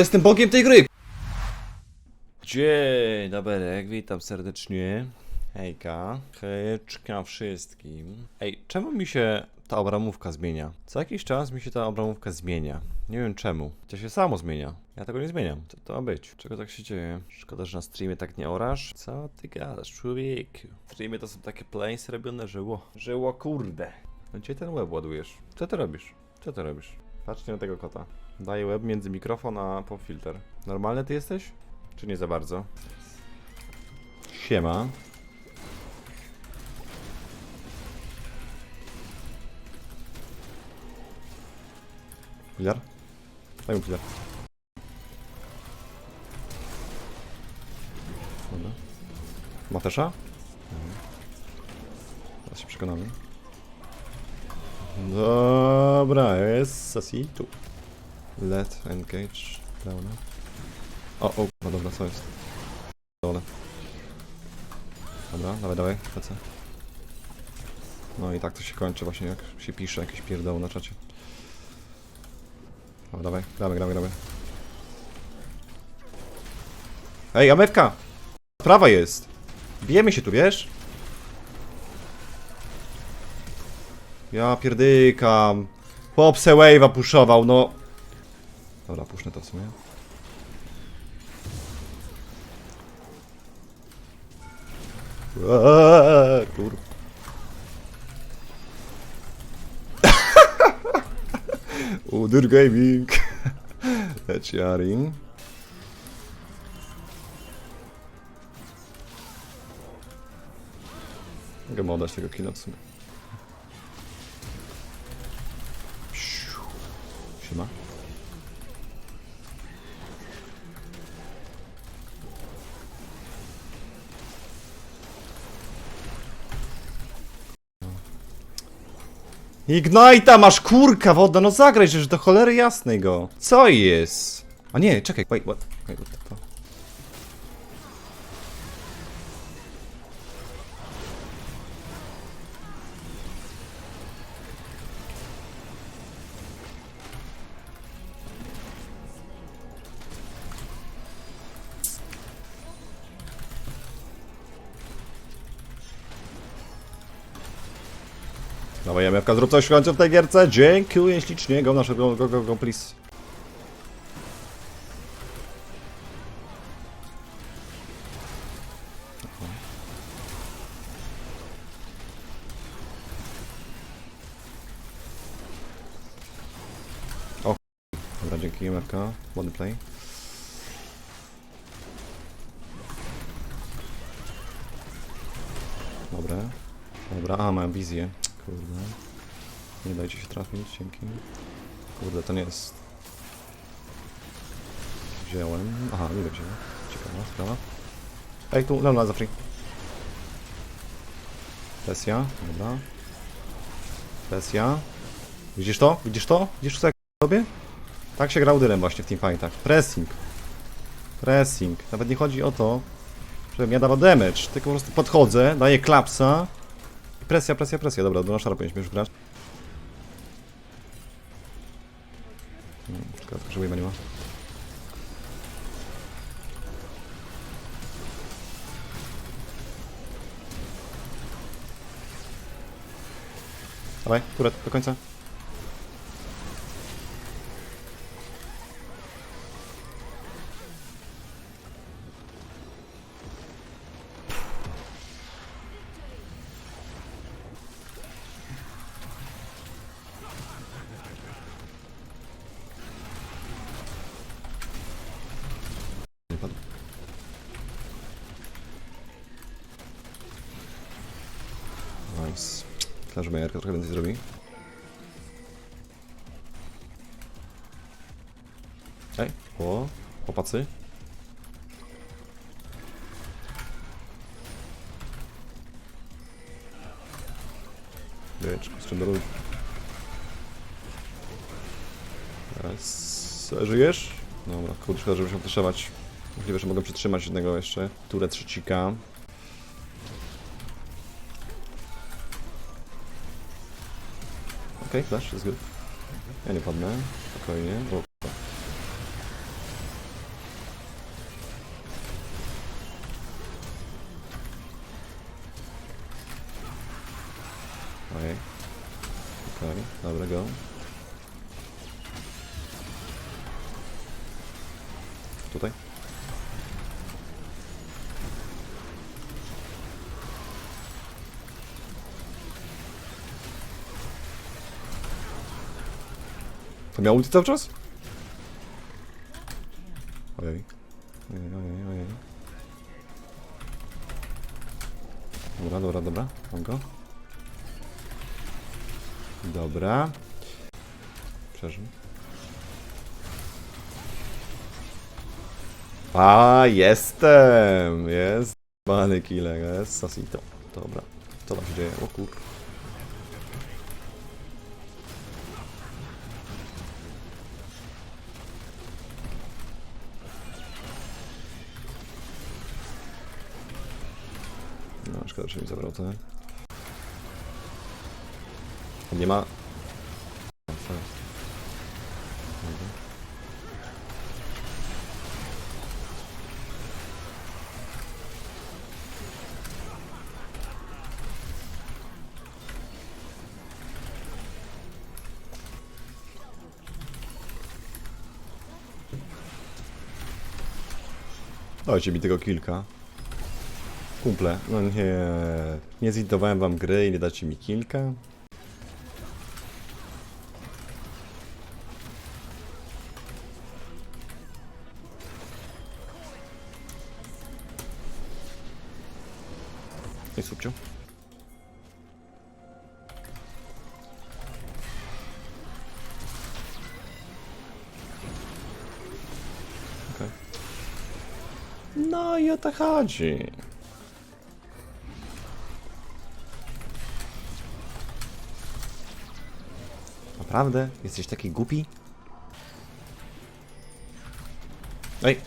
Jestem bogiem tej gry! Dzień dobry, witam serdecznie. Hejka, hejczka wszystkim. Ej, czemu mi się ta obramówka zmienia? Co jakiś czas mi się ta obramówka zmienia. Nie wiem czemu. To się samo zmienia. Ja tego nie zmieniam. Co to ma być? Czego tak się dzieje? Szkoda, że na streamie tak nie orasz. Co ty gadasz, człowieku? W streamie to są takie plays robione, że ło, że kurde. No gdzie ten web ładujesz? Co ty robisz? Co ty robisz? Patrzcie na tego kota. Daję web między mikrofon a popfilter. Normalny ty jesteś? Czy nie za bardzo? Siema. Filar? Daj mu filar. Dobra. Matesza? Mhm. Teraz się przekonamy. Dobra, jest Sasi tu. Let engage. Dobra. O, o, no dobra, co jest? Dole. Dobra, dawaj, dawaj, lecę. No i tak to się kończy właśnie, jak się pisze jakieś pierdoły na czacie. Dobra, dawaj, dawaj, dawaj, dawaj. Ej, Ametka! Prawa jest! Bijemy się tu, wiesz? Ja pierdykam. Chłop se wave'a puszował, no. Dobra, puszczę to w sumie. Eee, kur... Udyr Gaming. Leciaring. Mogę mu oddać tego kina w sumie. Siu. Siema. Ignite'a masz kurka woda, no zagraj, że do cholery jasnej go. Co jest? A nie, czekaj, wait, what? Wait, what the fuck? Dawaj, Jamewka, zrób coś w końcu w tej gierce. Dziękuję ślicznie. Go naszego, go, go, go, please. O, dzięki Jamewka. Ładny play. Dobra. Dobra, a mam wizję. Kurde. Nie dajcie się trafić, dzięki. Kurde, to nie jest... Wziąłem... Aha, nie wziąłem. Ciekawa sprawa. Ej, tu, Leona za free. Presja, dobra. Presja. Widzisz to? Widzisz to? Widzisz co jak robię? Tak się grał dylem właśnie w teamfightach. Pressing. Pressing. Nawet nie chodzi o to, żebym ja dawał damage, tylko po prostu podchodzę, daję klapsa Presja, presja, presja. Dobra, do naszara powinniśmy już grać. Hmm, Szkoda, tylko, że Wave'a nie ma. Dawaj, turet, do końca. Nice. Myślałem, że Majerka trochę więcej zrobi. Ej, o, chłopacy. Wiecz, z czym ludzi. Teraz... Żyjesz? Dobra, szkoda, żeby się potreszować. Możliwe, że mogę przytrzymać jednego jeszcze. Turę trzecika. Okej, okay, flash, jest good. Ja nie padnę, spokojnie. Okej. Okay. Dobra, go. Tutaj? To miał ulti cały czas? Ojej. Ojej, ojej, ojej. Dobra, dobra, dobra. Mam go. Dobra. Przeżył. A, jestem! Jest. Bany killer, jest Sasito. Dobra. Co tam się dzieje? O kur... szkoda, że mi zabrał to. Nie ma... Dajcie mi tego kilka. Kumple, no nie. Nie zintowałem wam gry i nie dacie mi kilka. I subciu. No i o to chodzi. Naprawdę? Jesteś taki głupi? Ej.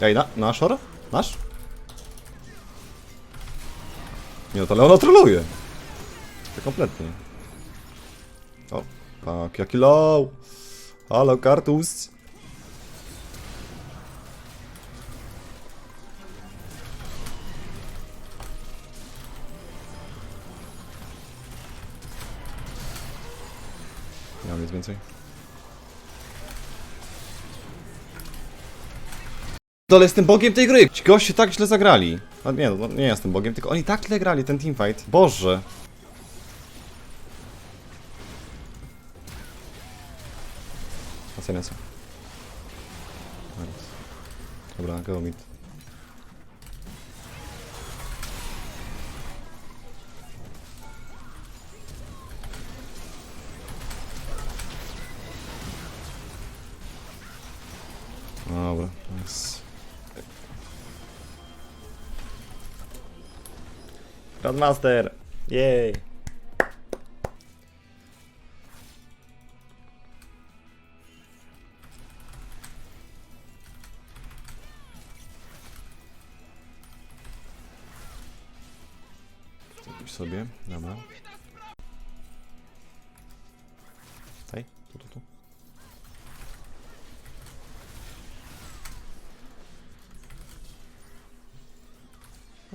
Ej, na, nasz or? Nasz? Nie no, to Leona troluje. To kompletnie. O, tak, jaki low. Halo, kartus. Nic więcej. Dole jestem bogiem tej gry! Ci goście tak źle zagrali. A nie, no, nie jestem bogiem, tylko oni tak źle grali ten teamfight. Boże. Oceniam Dobra, go mid. Grandmaster! Jej! Zrobić sobie, dobra. Hej, tu, tu, tu.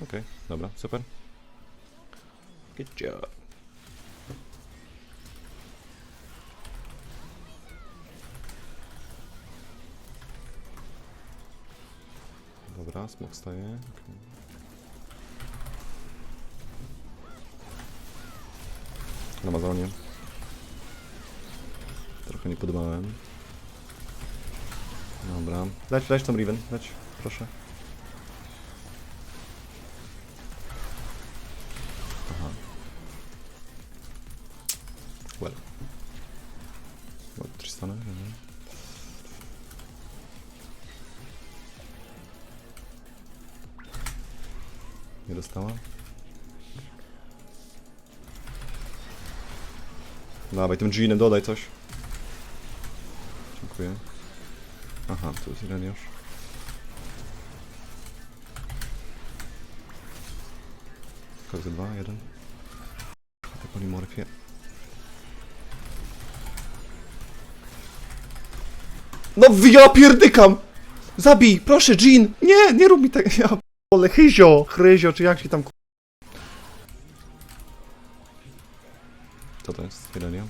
Okej, dobra, super. Good job. Dobra, smok staje. Okay. Na Amazonie. Trochę nie podobałem. Dobra. Leć, leć tam Riven, leć, proszę. Well. Well, Tristana, nie Nie dostała? Dawaj, tym Jeanem dodaj coś. Dziękuję. Aha, tu jest Ireniusz. Kozy dwa, jeden. Te polimorfie. No ja pierdykam! Zabij, proszę, Jean! Nie, nie rób mi tak. Ja pole chyzio, chryzio, czy jak się tam Co to jest? Pirania?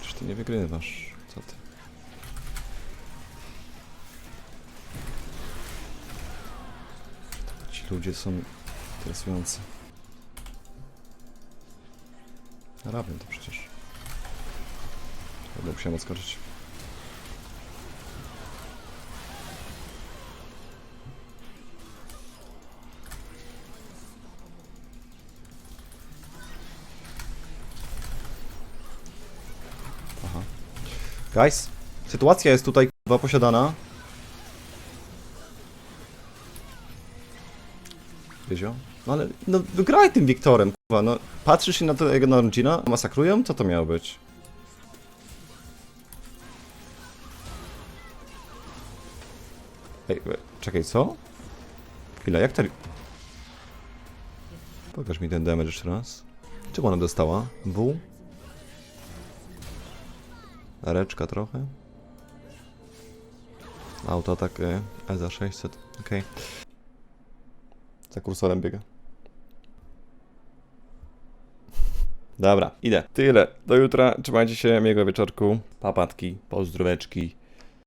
Przecież ty nie wygrywasz. Co ty? Ci ludzie są interesujący. Rabią to przecież. Będę musiał odskoczyć. Aha. Guys, sytuacja jest tutaj kurwa posiadana. Wyzio? No ale, no wygraj tym Wiktorem, no. Patrzysz się na to jego narodzina? Masakrują? Co to miało być? Ej, e, czekaj, co? Chwila, jak to... Pokaż mi ten damage jeszcze raz. Czego ona dostała? W? Reczka trochę. Autoatak e, EZA 600, okej. Za kursorem biega. Dobra, idę. Tyle. Do jutra. Trzymajcie się, miłego wieczorku. Papatki, pozdróweczki.